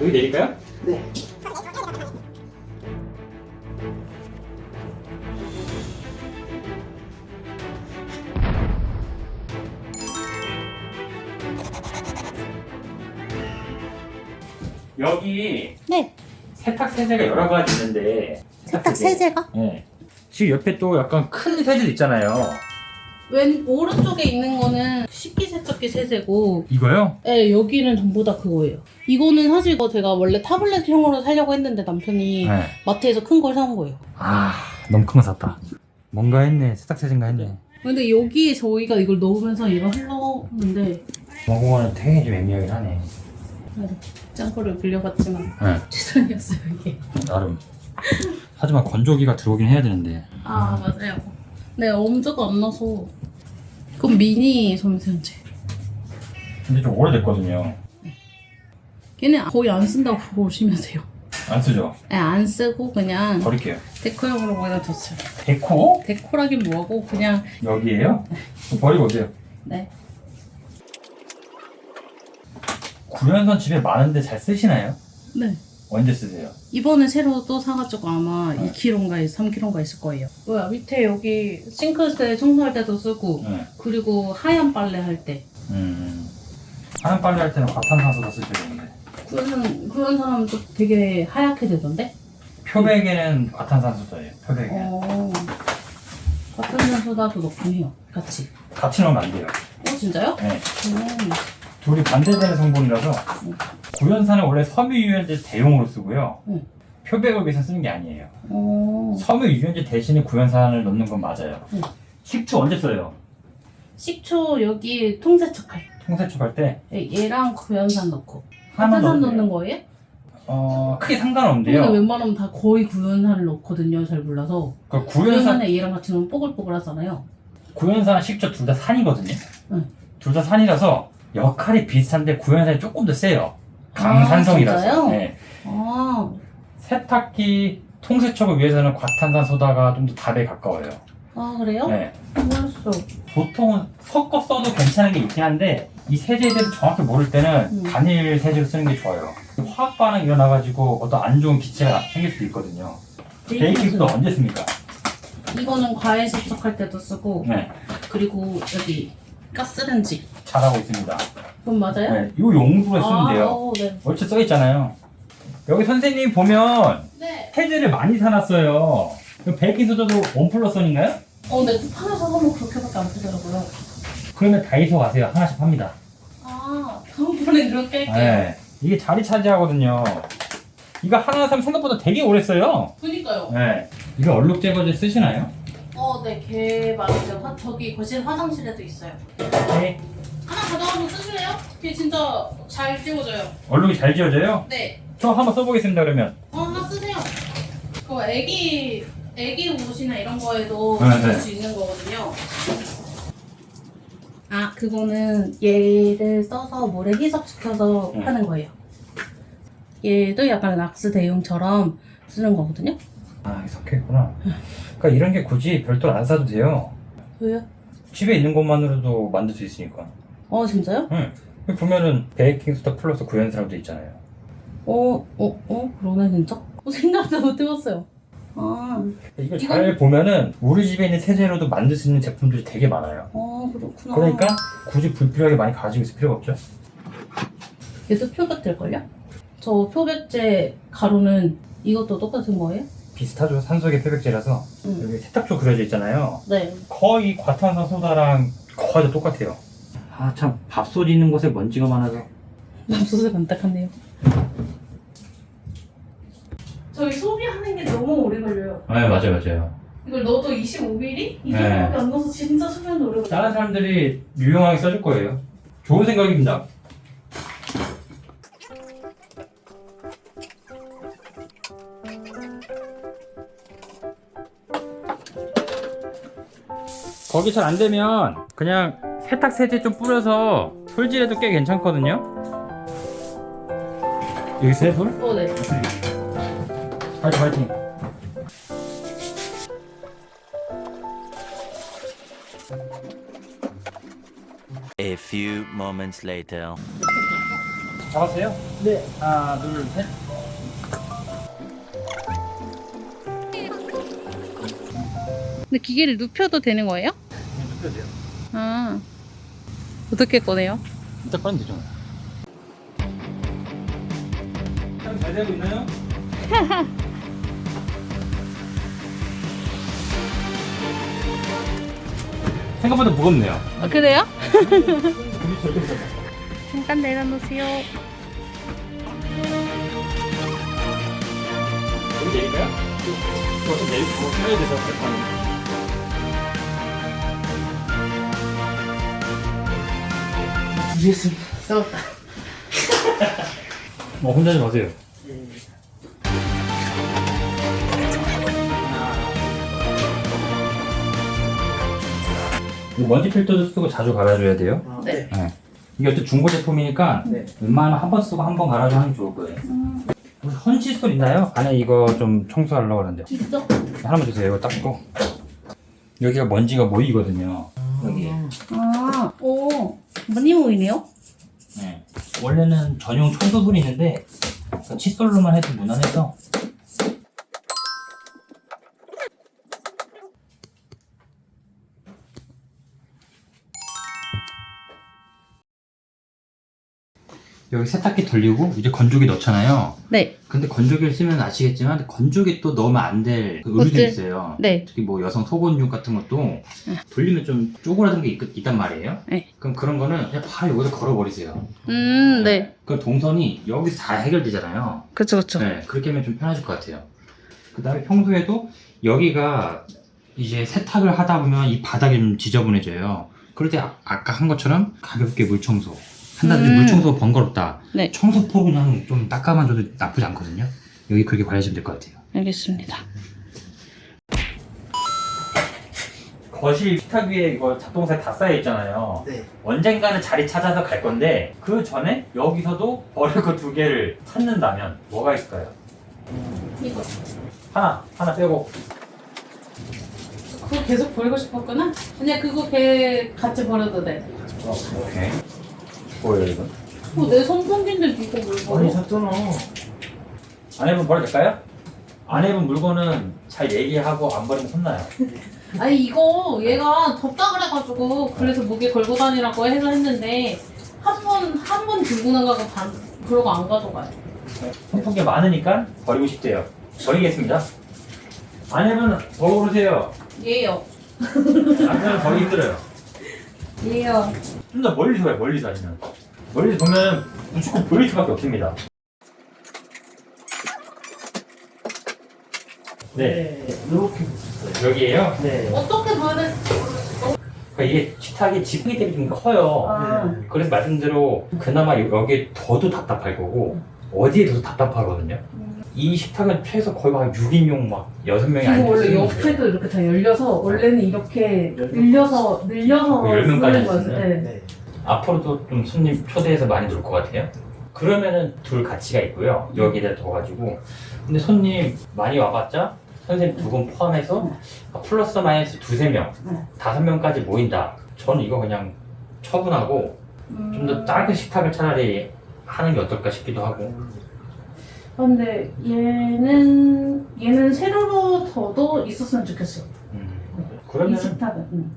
여기 내릴까요? 네. 여기 네. 세탁 세제가 여러 가지 있는데 세탁 세제가? 네. 지금 옆에 또 약간 큰 세제도 있잖아요. 왼 오른쪽에 있는 거는 식기 세척기 세제고, 이거요? 네 여기는 전부 다 그거예요. 이거는 사실 이거 제가 원래 타블렛형으로 사려고 했는데 남편이 네. 마트에서 큰 걸 사온 거예요. 아 너무 큰 거 샀다. 뭔가 했네. 세탁 세제인가 했네. 근데 여기에 저희가 이걸 넣으면서 얘가 흘러오는데 공공원은 되게 좀 애매하긴 하네. 짱구를 빌려봤지만 네. 최선이었어요 이게. 나름. 하지만 건조기가 들어오긴 해야 되는데. 아 맞아요. 네 엄두가 안 나서. 그럼 미니 섬세한제. 근데 좀 오래됐거든요. 걔는 거의 안 쓴다고 보시면 돼요. 안 쓰죠? 네, 안 쓰고 그냥 버릴게요. 데코용으로 그냥 뒀어요. 데코? 데코라긴 뭐하고 그냥 여기에요? 버리고 오세요. 네. 구연선 집에 많은데 잘 쓰시나요? 네. 언제 쓰세요? 이번에 새로 또 사가지고 아마 2kg인가 3kg인가 있을 거예요. 뭐야 밑에 여기 싱크대 청소할 때도 쓰고 네. 그리고 하얀 빨래 할 때. 음. 하얀 빨래 할 때는 과탄산소다 쓰셔야 되는데. 그런 그런 사람은 또 되게 하얗게 되던데? 표백에는 과탄산소 써요. 표백에는. 어. 같은 산소다도 넣긴 해요. 같이. 같이 넣으면 안 돼요. 어 진짜요? 네. 음. 둘이 반대되는 성분이라서 음. 구연산은 원래 섬유 유연제 대용으로 쓰고요. 음. 표백을 위해서 쓰는 게 아니에요. 어. 섬유 유연제 대신에 구연산을 넣는 건 맞아요. 음. 식초 언제 써요? 식초 여기 통세척할 때. 통세척할 때 얘랑 구연산 넣고. 하나만 과탄산 넣으면 넣는. 거예요? 어, 크게 근데 상관없는데요. 웬만하면 다 거의 구연산을 넣거든요. 잘 몰라서. 그 구연산, 구연산에 얘랑 같이 넣으면 뽀글뽀글 하잖아요. 구연산은 식초 둘 다 산이거든요. 응. 둘 다 산이라서 역할이 비슷한데 구연산이 조금 더 세요. 강산성이라서. 아, 진짜요? 네. 아, 세탁기 통세척을 위해서는 과탄산 소다가 좀 더 답에 가까워요. 아 그래요? 네. 몰랐어. 보통은 섞어 써도 괜찮은 게 있긴 한데 이 세제에 대해서 정확히 모를 때는 음. 단일 세제를 쓰는 게 좋아요. 화학 반응 일어나가지고 어떤 안 좋은 기체가 생길 수도 있거든요. 베이킹소다 언제 씁니까? 이거는 과일 세척할 때도 쓰고 네, 그리고 여기 가스렌지. 잘하고 있습니다. 그건 맞아요? 네, 이 용도에 쓰면 돼요. 어, 네. 얼추 써 있잖아요. 여기 선생님 보면 네. 세제를 많이 사놨어요. 베이킹소다도 원 플러스 원인가요? 어, 네. 쿠팡에서 사면 그렇게밖에 안 쓰더라고요. 그러면 다이소 가세요. 하나씩 팝니다. 아, 다음번에 그렇게 할게요. 네, 이게 자리 차지하거든요. 이거 하나 사면 생각보다 되게 오래 써요. 그니까요. 네. 이거 얼룩 제거제 쓰시나요? 어, 네. 걔 맞죠. 화, 저기 거실 화장실에도 있어요. 네. 하나 가져가서 쓰실래요? 걔 진짜 잘 찍어줘요. 얼룩이 잘 지워져요? 네. 저 한번 써보겠습니다 그러면. 어, 하나 쓰세요. 그거 애기, 애기 옷이나 이런 거에도 네, 쓸 네. 수 있는 거거든요. 아, 그거는 얘를 써서 물에 희석시켜서 음. 하는 거예요. 얘도 약간 락스 대용처럼 쓰는 거거든요. 아 섞여있구나. 그러니까 이런 게 굳이 별도로 안 사도 돼요. 왜요? 집에 있는 것만으로도 만들 수 있으니까. 어, 진짜요? 응. 보면은 베이킹소다 플러스 구연산도 있잖아요. 어, 어, 어, 그러네, 진짜? 어, 생각도 못 해봤어요. 아, 이거 이건- 잘 보면은 우리 집에 있는 세제로도 만들 수 있는 제품들이 되게 많아요. 어, 그렇구나. 그러니까 굳이 불필요하게 많이 가지고 있을 필요가 없죠. 얘도 표백 될걸요? 저 표백제 가루는 이것도 똑같은 거예요? 비슷하죠. 산소계 표백제라서 응. 여기 세탁조 그려져 있잖아요. 네. 거의 과탄산 소다랑 거의 다 똑같아요. 아 참 밥솥 있는 곳에 먼지가 많아서 맘소스 반딱하네요. 저희 소비하는 게 너무 오래 걸려요. 네 맞아요 맞아요 이걸 넣어도 25mm? 이 네. 정도밖에 안 넣어서 진짜 소비하는 오래 걸려요. 다른 사람들이 유용하게 써줄 거예요 좋은 생각입니다 거기 잘 안 되면 그냥 세탁 세제 좀 뿌려서 솔질해도 꽤 괜찮거든요 여기 있어요 솔? 어, 네. 파이팅 파이팅 A few moments later. 잡았어요? 네. 하나, 둘, 셋. 근데 기계를 눕혀도 되는 거예요? 그냥 눕혀도 돼요. 아 어떻게 꺼내요? 일단 꺼내면 되죠. 잘 되고 있나요? 생각보다 무겁네요. 아, 그래요? 잠깐 내려놓으세요. 여기 내릴까요? 이거 좀 내리고 뭐 펴야 돼서 그렇다. 주시겠습니다. 싸웠다. 어, 혼자 좀 마세요. 먼지 필터도 쓰고 자주 갈아줘야 돼요. 아, 네. 네. 이게 어쨌든 중고 제품이니까 네. 웬만하면 한 번 쓰고 한 번 갈아줘 하는 게 좋을 거예요. 혹시 헌칫솔 있나요? 안에 이거 좀 청소하려고 하는데 있어? 하나만 주세요. 이거 닦고 여기가 먼지가 모이거든요. 여기. 아, 오, 많이 모이네요? 네. 원래는 전용 청소술이 있는데 그 칫솔로만 해도 무난해서 여기 세탁기 돌리고 이제 건조기 넣잖아요. 네, 근데 건조기를 쓰면 아시겠지만 건조기 또 넣으면 안 될 의류도? 있어요. 네. 특히 뭐 여성 속옷류 같은 것도 돌리면 좀 쪼그라든 게 있, 단 말이에요. 네. 그럼 그런 거는 그냥 바로 여기다 걸어버리세요. 음, 네. 그 동선이 여기서 다 해결되잖아요. 그쵸, 그쵸. 네, 그렇게 하면 좀 편하실 것 같아요. 그 다음에 평소에도 여기가 이제 세탁을 하다 보면 이 바닥이 좀 지저분해져요. 그럴 때 아, 아까 한 것처럼 가볍게 물 청소. 한다든지 음. 물 청소 번거롭다. 네. 청소포 그냥 좀 닦아만 줘도 나쁘지 않거든요. 여기 그렇게 관리하시면 될 것 같아요. 알겠습니다. 거실 식탁 위에 이거 잡동사니 다 쌓여 있잖아요. 네. 언젠가는 자리 찾아서 갈 건데 그 전에 여기서도 버릴 거 두 개를 찾는다면 뭐가 있을까요? 이거. 하나, 하나 빼고 그거 계속 버리고 싶었구나? 그냥 그거 걔 같이 버려도 돼. 오케이. 뭐예요 이건? 어, 내 손톱인데 이거 뭘 버려? 많이 샀잖아. 아내분 버려도 될까요? 아내분 물건은 잘 얘기하고 안 버리면 혼나요. 아니 이거 얘가 덥다 그래가지고 그래서 목에 걸고 다니라고 해서 했는데 한 번 한 번 들고 나가고 반 그러고 안 가져가요. 손톱이 많으니까 버리고 싶대요. 버리겠습니다. 아내분 더 고르세요. 얘요. 남편은 버리기 힘들어요. 얘요. 좀 더 멀리서 봐요, 멀리서 아니면. 멀리서 보면 무조건 보일 수밖에 없습니다. 네, 이렇게 붙였어요. 여기에요. 네. 어떻게 보여야 그러니까 이게 식탁이 지붕이 되게 좀 커요. 아, 그래서 말씀대로 그나마 여기 더도 답답할 거고 어디에 더 답답하거든요. 이 식탁은 최소 거의 막 6인용 막 6명이 이거 앉을 수 원래 옆에도 이렇게 다 열려서 원래는 이렇게 늘려서 늘려서 열 명까지 쓰는 거였어요. 쓰네. 네. 네. 앞으로도 좀 손님 초대해서 많이 놀 것 같아요. 그러면은 둘 가치가 있고요. 여기다 둬가지고. 근데 손님 많이 와봤자 선생님 두 분 포함해서 플러스 마이너스 두세 명, 네. 다섯 명까지 모인다. 저는 이거 그냥 처분하고 좀더 음, 작은 식탁을 차라리 하는 게 어떨까 싶기도 하고. 근데 얘는 얘는 세로로 더도 있었으면 좋겠어요. 음. 이 그러면 식탁은. 음.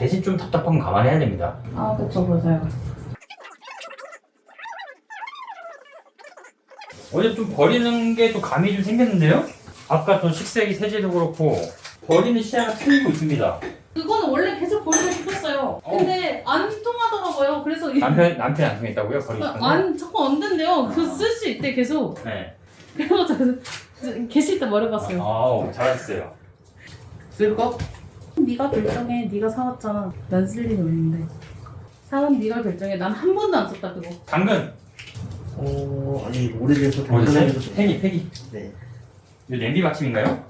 대신 좀 답답한 건 감안해야 됩니다. 아 그쵸 맞아요. 어제 좀 버리는 게 또 감이 좀 생겼는데요? 아까 또 식세기 세제도 그렇고 버리는 시야가 틀리고 있습니다. 그거는 원래 계속 버리고 싶었어요. 근데 안 통하더라고요. 그래서 이- 남편 남편이 안 통했다고요? 버리고 싶은데? 안 자꾸 안 된대요. 그 쓸 수 있대 계속. 네. 그래가지고 계실 때 말해봤어요. 아우 잘했어요. 쓸 거? 네가 결정해. 네가 사왔잖아. 난 쓸 일이 없는데. 사온 네가 결정해. 난 한 번도 안 썼다 그거. 당근. 어, 아니, 오래돼서 어딨어요? 당근하기도 좀. 폐기 폐기. 네. 이거 냄비 받침인가요?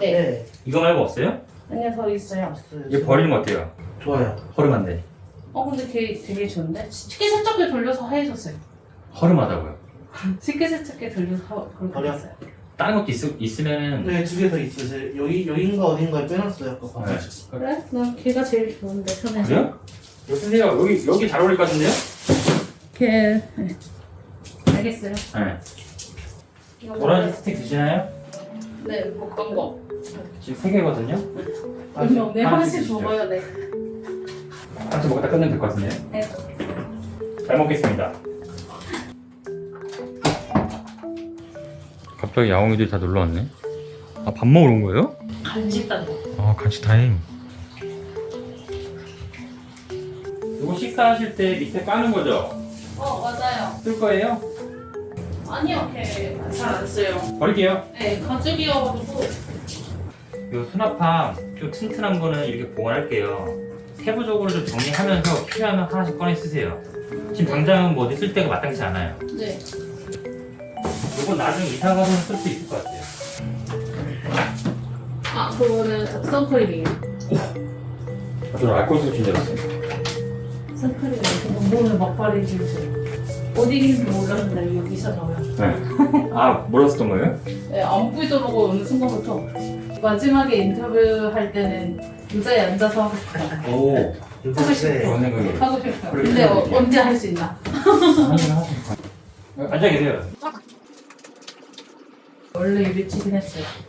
네. 이거 말고 없어요? 아니야 더 있어요. 없어요. 이거 버리는 거 어때요? 좋아요. 허름한데. 어 근데 걔 되게 좋은데? 식기 세척기 돌려서 하얘졌어요. 허름하다고요. 식기 세척기 돌려서 하- 그렇게 버려. 했어요. 다른 것도 있, 있으면은 네, 두 개 더 있어요. 여기, 여긴가 어딘가에 빼놨어요. 아까 네. 봐가지고. 그래? 난 걔가 제일 좋은데 편해서. 그래요? 여기 여기 여기 잘 어울릴 것 같은데요? 걔 네. 알겠어요. 네. 이거 오렌지 스틱 드시나요? 네, 먹던 거. 지금 세 개거든요. 의미 없네. 하나씩. 먹어야 돼. 하나씩 먹다 끝내면 될 것 같은데요? 네. 잘 먹겠습니다. 갑자기 야옹이들이 다 놀러 왔네. 아, 밥 먹으러 온 거예요? 간식 단 거. 아, 간식 타임. 이거 식사하실 때 밑에 까는 거죠? 어, 맞아요. 쓸 거예요? 아니요, 잘안 써요. 버릴게요. 네, 가죽이어가지고. 이 수납함 좀 튼튼한 거는 이렇게 보관할게요. 세부적으로 좀 정리하면서 필요하면 하나씩 꺼내 쓰세요. 지금 당장은 뭐 어디 쓸 데가 마땅치 않아요. 네. 이건 나중에 이사 가서는 쓸수 있을 것 같아요. 아, 그거는 선크림이에요. 아, 저는 알코올 수친 줄 알았어요. 선크림이에요. 몸에 막바리 지우세요. 어디 있는지 몰랐는데 여기서 나와요. 네. 아, 몰랐었던 거예요? 네, 안 보이더라고 어느 순간부터. 마지막에 인터뷰 할 때는 의자에 앉아서 하고 싶어요. 오, 하고 싶어요. 그런 생각이. 하고 싶어요. 근데 어, 언제 할 수 있나? 앉아 계세요. 원래 유리치긴 했어요.